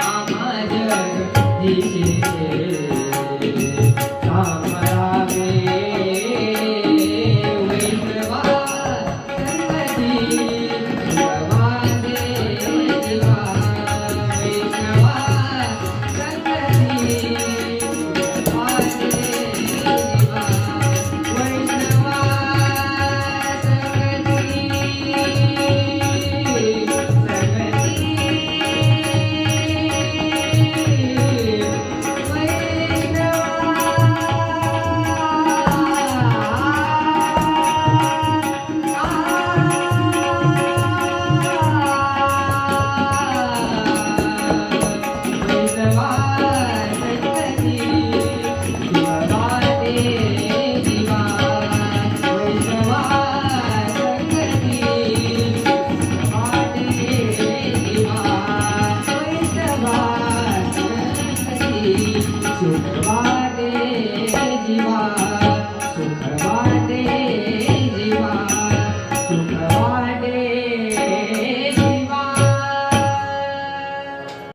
આમાં જગદીશ રામ રામે માટે જીવા સુખ